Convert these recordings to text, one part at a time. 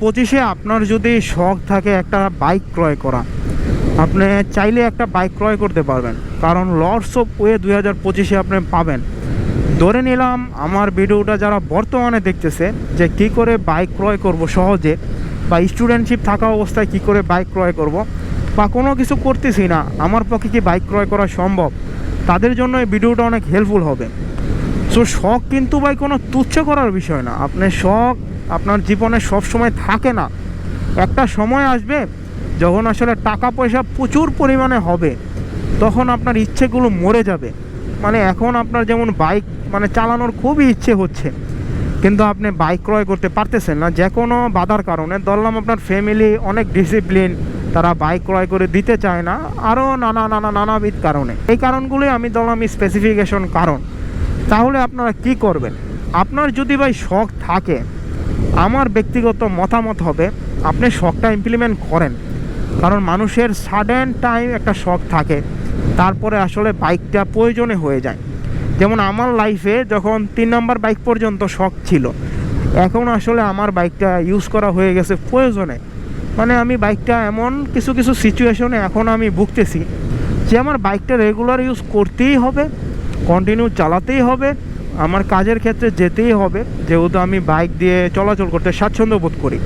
পঁচিশে আপনার যদি শখ থাকে একটা বাইক ক্রয় করা, আপনি চাইলে একটা বাইক ক্রয় করতে পারবেন। কারণ লর্ডস অফ ওয়ে দুই হাজার পঁচিশে আপনি পাবেন। ধরে নিলাম আমার ভিডিওটা যারা বর্তমানে দেখতেছে যে কি করে বাইক ক্রয় করব সহজে, বা স্টুডেন্টশিপ থাকা অবস্থায় কি করে বাইক ক্রয় করব, বা কোনো কিছু করতেছি না, আমার পক্ষে কি বাইক ক্রয় করা সম্ভব? তাদের জন্য এই ভিডিওটা অনেক হেল্পফুল হবে। সো শখ কিন্তু ভাই কোনো তুচ্ছ করার বিষয় না। আপনি শখ আপনার জীবনে সব সময় থাকে না। একটা সময় আসবে যখন আসলে টাকা পয়সা প্রচুর পরিমাণে হবে, তখন আপনার ইচ্ছেগুলো মরে যাবে। মানে এখন আপনার যেমন বাইক মানে চালানোর খুবই ইচ্ছে হচ্ছে, কিন্তু আপনি বাইক ক্রয় করতে পারতেছেন না। যে কোনো বাধার কারণে ধরলাম আপনার ফ্যামিলি অনেক ডিসিপ্লিন তারা বাইক ক্রয় করে দিতে চায় না, আরও নানা নানা, নানাবিধ কারণে। এই কারণগুলোই আমি ধরলাম স্পেসিফিকেশন কারণ। তাহলে আপনারা কি করবেন? আপনার যদি ভাই শখ থাকে আমার ব্যক্তিগত মতামত হবে, আপনি শখটা ইমপ্লিমেন্ট করেন। কারণ মানুষের সাডেন টাইম একটা শখ থাকে, তারপরে আসলে বাইকটা প্রয়োজনে হয়ে যায়। যেমন আমার লাইফে যখন তিন নম্বর বাইক পর্যন্ত শখ ছিল, এখন আসলে আমার বাইকটা ইউজ করা হয়ে গেছে প্রয়োজনে। মানে আমি বাইকটা এমন কিছু কিছু সিচুয়েশনে এখন আমি ভুগতেছি যে আমার বাইকটা রেগুলার ইউজ করতেই হবে কন্টিনিউ চালাতেই হবে আমার কাজের ক্ষেত্রে যেতেই হবে, যেহেতু আমি বাইক দিয়ে চলাচল করতে স্বাচ্ছন্দ্য বোধ করি।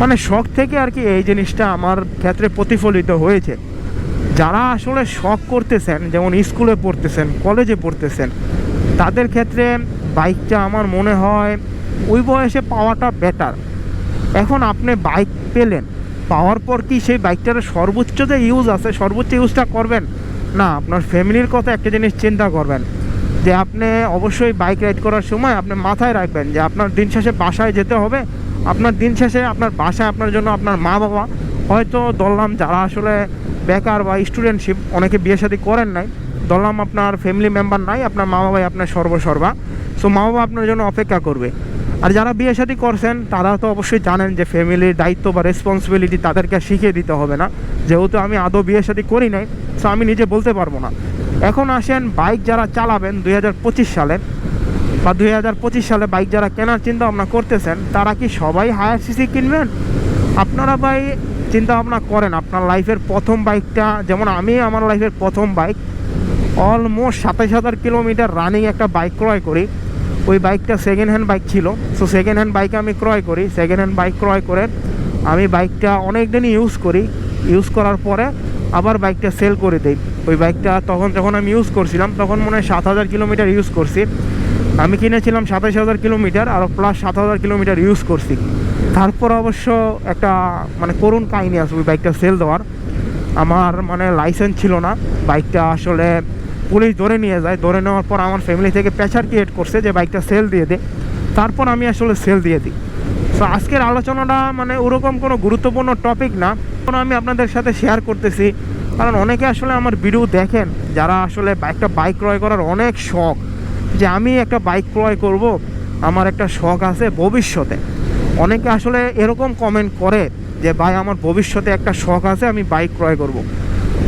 মানে শখ থেকে আর কি এই জিনিসটা আমার ক্ষেত্রে প্রতিফলিত হয়েছে। যারা আসলে শখ করতেছেন, যেমন স্কুলে পড়তেছেন, কলেজে পড়তেছেন, তাদের ক্ষেত্রে বাইকটা আমার মনে হয় ওই বয়সে পাওয়াটা বেটার এখন আপনি বাইক পেলেন, পাওয়ার পর কি সেই বাইকটার সর্বোচ্চ যে ইউজ আছে, সর্বোচ্চ ইউজটা করবেন? না, আপনার ফ্যামিলির কথা একটা জিনিস চিন্তা করবেন। যে আপনি অবশ্যই বাইক রাইড করার সময় আপনি মাথায় রাখবেন যে আপনার দিন শেষে বাসায় যেতে হবে। আপনার দিন শেষে আপনার বাসায় আপনার জন্য আপনার মা বাবা। হয়তো ধরলাম যারা আসলে বেকার বা স্টুডেন্টশিপ অনেকে বিয়ে শাদী করেন নাই, ধরলাম আপনার ফ্যামিলি মেম্বার নাই, আপনার মা বাবাই আপনার সর্বসর্বা। সো মা বাবা আপনার জন্য অপেক্ষা করবে। আর যারা বিয়ে শাদী করছেন, তারা তো অবশ্যই জানেন যে ফ্যামিলির দায়িত্ব বা রেসপন্সিবিলিটি তাদেরকে শিখিয়ে দিতে হবে না। যেহেতু আমি আদৌ বিয়ে শাদী করি নাই সো আমি নিজে বলতে পারব না। এখন আসেন বাইক যারা চালাবেন দু হাজার পঁচিশ সালে বা দুই হাজার পঁচিশ সালে বাইক যারা কেনার চিন্তা ভাবনা করতেছেন, তারা কি সবাই হায়ার সিসি কিনবেন? আপনারা ভাই চিন্তা ভাবনা করেন, আপনার লাইফের প্রথম বাইকটা, যেমন আমি আমার লাইফের প্রথম বাইক অলমোস্ট সাতাশ হাজার কিলোমিটার রানিং একটা বাইক ক্রয় করি। ওই বাইকটা সেকেন্ড হ্যান্ড বাইক ছিল সো সেকেন্ড হ্যান্ড বাইক আমি ক্রয় করি সেকেন্ড হ্যান্ড বাইক ক্রয় করে আমি বাইকটা অনেক দিনই ইউজ করি। ইউজ করার পরে আবার বাইকটা সেল করে দিই। ওই বাইকটা তখন যখন আমি ইউজ করছিলাম, তখন মনে হয় সাত হাজার কিলোমিটার ইউজ করছি। আমি কিনেছিলাম সাতাশ হাজার কিলোমিটার আর প্লাস সাত হাজার কিলোমিটার ইউজ করছি। তারপর অবশ্য একটা মানে করুণ কাহিনি আছে ওই বাইকটা সেল দেওয়ার। আমার মানে লাইসেন্স ছিল না। বাইকটা আসলে পুলিশ ধরে নিয়ে যায়। ধরে নেওয়ার পর আমার ফ্যামিলি থেকে প্রেশার ক্রিয়েট করছে যে বাইকটা সেল দিয়ে দে। তারপর আমি আসলে সেল দিয়ে দিই। তো আজকের আলোচনাটা মানে ওরকম কোনো গুরুত্বপূর্ণ টপিক না। এখন আমি আপনাদের সাথে শেয়ার করতেছি কারণ অনেকে আসলে আমার ভিডিও দেখেন, যারা আসলে একটা বাইক ক্রয় করার অনেক শখ, যে আমি একটা বাইক ক্রয় করব, আমার একটা শখ আছে ভবিষ্যতে। অনেকে আসলে এরকম কমেন্ট করে যে, ভাই, আমার ভবিষ্যতে একটা শখ আছে, আমি বাইক ক্রয় করব।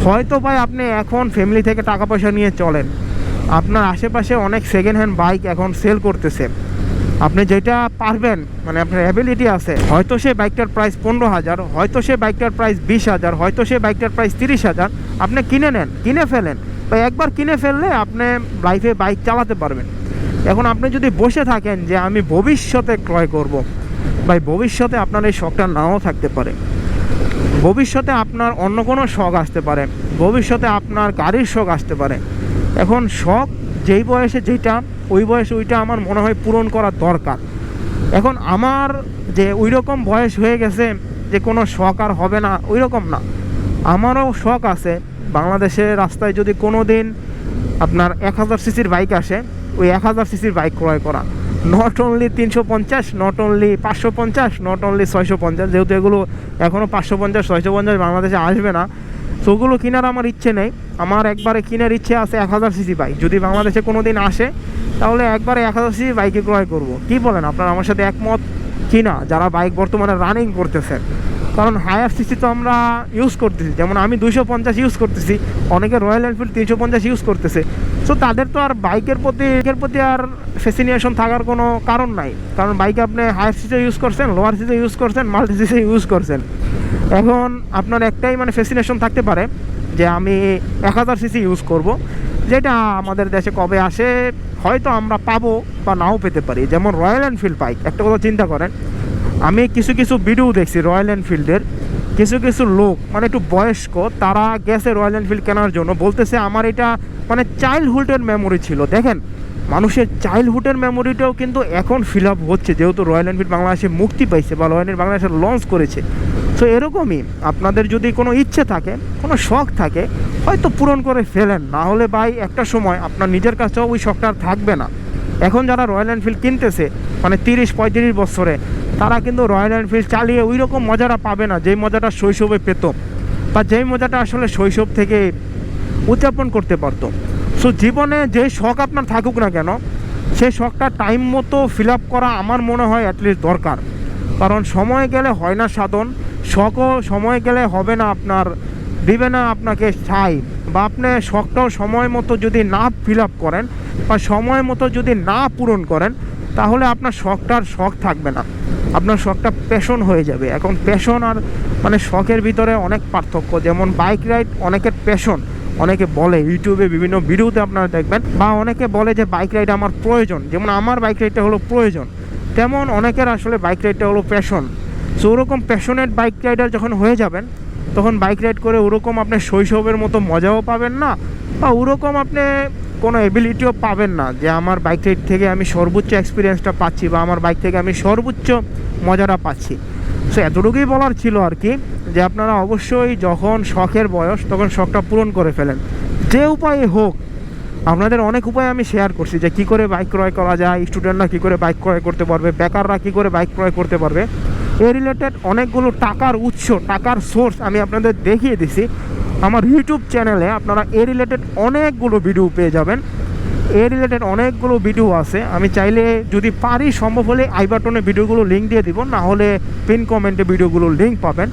হয়তো ভাই, আপনি এখন ফ্যামিলি থেকে টাকা পয়সা নিয়ে চলেন। আপনার আশেপাশে অনেক সেকেন্ড হ্যান্ড বাইক এখন সেল করতেছে। আপনি যেটা পারবেন মানে আপনার অ্যাবিলিটি আছে, হয়তো সে বাইকটার প্রাইস পনেরো হাজার, হয়তো সে বাইকটার প্রাইস বিশ হাজার, হয়তো সে বাইকটার প্রাইস তিরিশ হাজার, আপনি কিনে নেন, কিনে ফেলেন। বা একবার কিনে ফেললে আপনি লাইফে বাইক চালাতে পারবেন। এখন আপনি যদি বসে থাকেন যে আমি ভবিষ্যতে ক্রয় করব। ভাই ভবিষ্যতে আপনার এই শখটা নাও থাকতে পারে। ভবিষ্যতে আপনার অন্য কোনো শখ আসতে পারে, ভবিষ্যতে আপনার গাড়ির শখ আসতে পারে। এখন শখ যেই বয়সে যেটা ওই বয়সে ওইটা আমার মনে হয় পূরণ করা দরকার। এখন আমার যে ওই রকম বয়স হয়ে গেছে যে কোনো শখ আর হবে না ওই রকম না। আমারও শখ আছে, বাংলাদেশের রাস্তায় যদি কোনো দিন আপনার এক হাজার সিসির বাইক আসে, ওই এক হাজার সিসির বাইক ক্রয় করা। নট অনলি তিনশো পঞ্চাশ নট অনলি পাঁচশো পঞ্চাশ নট অনলি ছয়শো পঞ্চাশ, যেহেতু এগুলো এখনও পাঁচশো পঞ্চাশ, ছয়শো পঞ্চাশ বাংলাদেশে আসবে না, তো ওগুলো কেনার আমার ইচ্ছে নেই। আমার একবারে কেনার ইচ্ছে আছে এক হাজার সিসি বাইক। যদি বাংলাদেশে কোনো দিন আসে, তাহলে একবারে এক হাজার সিসি বাইকে ক্রয় করব। কি বলেন, আপনারা আমার সাথে একমত কিনা? যারা বাইক বর্তমানে রানিং করতেছেন। কারণ হায়ার সিসি তো আমরা ইউজ করতেছি। যেমন আমি দুইশো পঞ্চাশ ইউজ করতেছি, অনেকে রয়্যাল এনফিল্ড তিনশো পঞ্চাশ ইউজ করতেছে। সো তাদের তো আর বাইকের প্রতি এর প্রতি আর ফেসিনেশন থাকার কোনো কারণ নাই। কারণ বাইকে আপনি হায়ার সিসে ইউজ করছেন লোয়ার সিসে ইউজ করছেন মাল্টি সিসে ইউজ করছেন। এখন আপনার একটাই মানে ফেসিনেশন থাকতে পারে যে আমি এক হাজার সিসি ইউজ করব। যেটা আমাদের দেশে কবে আসে, হয়তো আমরা পাবো বা নাও পেতে পারি। যেমন রয়্যাল এনফিল্ড বাইক একটা কথা চিন্তা করেন, আমি কিছু কিছু ভিডিও দেখছি রয়্যাল এনফিল্ডের কিছু কিছু লোক মানে একটু বয়স্ক, তারা গেছে রয়্যাল এনফিল্ড কেনার জন্য। বলতেছে আমার এটা মানে চাইল্ডহুডের মেমোরি ছিল। দেখেন, মানুষের চাইল্ডহুডের মেমোরিটাও কিন্তু এখন ফিল আপ হচ্ছে, যেহেতু রয়্যাল এনফিল্ড বাংলাদেশে মুক্তি পাইছে বা রয়্যাল এনফিল্ড বাংলাদেশে লঞ্চ করেছে। সো এরকমই আপনাদের যদি কোনো ইচ্ছে থাকে, কোনো শখ থাকে, হয়তো পূরণ করে ফেলেন। না হলে ভাই, একটা সময় আপনার নিজের কাছেও ওই শখটা থাকবে না। এখন যারা রয়্যাল এনফিল্ড কিনতেছে মানে তিরিশ, পঁয়ত্রিশ বছরে, তারা কিন্তু রয়্যাল এনফিল্ড চালিয়ে ওই রকম মজাটা পাবে না, যেই মজাটা শৈশবে পেত বা যেই মজাটা আসলে শৈশব থেকে উদযাপন করতে পারতো। সো জীবনে যে শখ আপনার থাকুক না কেন সেই শখটা টাইম মতো ফিল আপ করা আমার মনে হয় অ্যাটলিস্ট দরকার। কারণ সময় গেলে হয় না সাধন শখও সময় গেলে হবে না আপনার, দিবে না আপনাকে ছাই। বা আপনি শখটাও সময় মতো যদি না ফিল আপ করেন বা সময় মতো যদি না পূরণ করেন, তাহলে আপনার শখটার শখ থাকবে না। আপনার শখটা প্যাশন হয়ে যাবে। এখন প্যাশন আর মানে শখের ভিতরে অনেক পার্থক্য। যেমন বাইক রাইড অনেকের প্যাশন অনেকে বলে ইউটিউবে বিভিন্ন ভিডিওতে আপনারা দেখবেন, বা অনেকে বলে যে বাইক রাইড আমার প্রয়োজন। যেমন আমার বাইক রাইডটা হলো প্রয়োজন। তেমন অনেকের আসলে বাইক রাইডটা হলো প্যাশন সো ওরকম প্যাশনেট বাইক রাইডার যখন হয়ে যাবেন, তখন বাইক রাইড করে ওরকম আপনি শৈশবের মতো মজাও পাবেন না বা ওরকম আপনি কোনো এবিলিটিও পাবেন না যে আমার বাইক রাইড থেকে আমি সর্বোচ্চ এক্সপিরিয়েন্সটা পাচ্ছি বা আমার বাইক থেকে আমি সর্বোচ্চ মজাটা পাচ্ছি। সো এতটুকুই বলার ছিল আর কি যে আপনারা অবশ্যই যখন শখের বয়স, তখন শখটা পূরণ করে ফেলেন। যে উপায়ে হোক আপনাদের অনেক উপায় আমি শেয়ার করছি যে কী করে বাইক ক্রয় করা যায় স্টুডেন্টরা কী করে বাইক ক্রয় করতে পারবে, বেকাররা কী করে বাইক ক্রয় করতে পারবে। এ রিলেটেড অনেকগুলো টাকার উৎস, টাকার সোর্স আমি আপনাদের দেখিয়ে দিছি। আমার ইউটিউব চ্যানেলে আপনারা এ রিলেটেড অনেকগুলো ভিডিও পেয়ে যাবেন। এ রিলেটেড অনেকগুলো ভিডিও আছে। আমি চাইলে যদি পারি, সম্ভব হলে আই বাটনে ভিডিওগুলো লিঙ্ক দিয়ে দিব, না হলে পিন কমেন্টে ভিডিওগুলো লিঙ্ক পাবেন।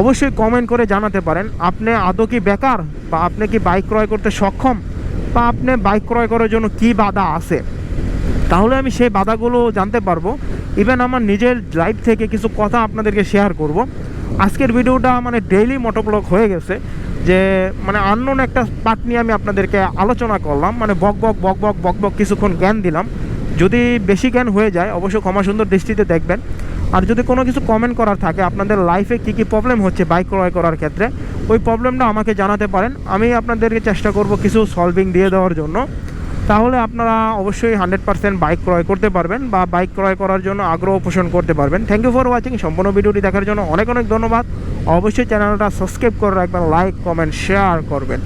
অবশ্যই কমেন্ট করে জানাতে পারেন, আপনি আদৌ কি বেকার বা আপনি কি বাইক ক্রয় করতে সক্ষম? বা আপনি বাইক ক্রয় করার জন্য কি বাধা আছে? তাহলে আমি সেই বাধাগুলো জানতে পারব। ইভেন আমার নিজের লাইফ থেকে কিছু কথা আপনাদেরকে শেয়ার করব। আজকের ভিডিওটা মানে ডেইলি মোটোব্লগ হয়ে গেছে। যে মানে আননোন একটা পার্ট নিয়ে আমি আপনাদেরকে আলোচনা করলাম। মানে বক বক বক বক বক বক, কিছুক্ষণ জ্ঞান দিলাম। যদি বেশি জ্ঞান হয়ে যায়, অবশ্যই ক্ষমা সুন্দর দৃষ্টিতে দেখবেন। আর যদি কোনো কিছু কমেন্ট করার থাকে, আপনাদের লাইফে কী কী প্রবলেম হচ্ছে বাইক ক্রয় করার ক্ষেত্রে, ওই প্রবলেমটা আমাকে জানাতে পারেন। আমি আপনাদেরকে চেষ্টা করব কিছু সলভিং দিয়ে দেওয়ার জন্য। তাহলে আপনারা অবশ্যই হান্ড্রেড পার্সেন্ট বাইক ক্রয় করতে পারবেন বা বাইক ক্রয় করার জন্য আগ্রহ পোষণ করতে পারবেন। থ্যাংক ইউ ফর ওয়াচিং সম্পূর্ণ ভিডিওটি দেখার জন্য অনেক অনেক ধন্যবাদ। অবশ্যই চ্যানেলটা সাবস্ক্রাইব করে রাখবেন লাইক কমেন্ট শেয়ার করবেন।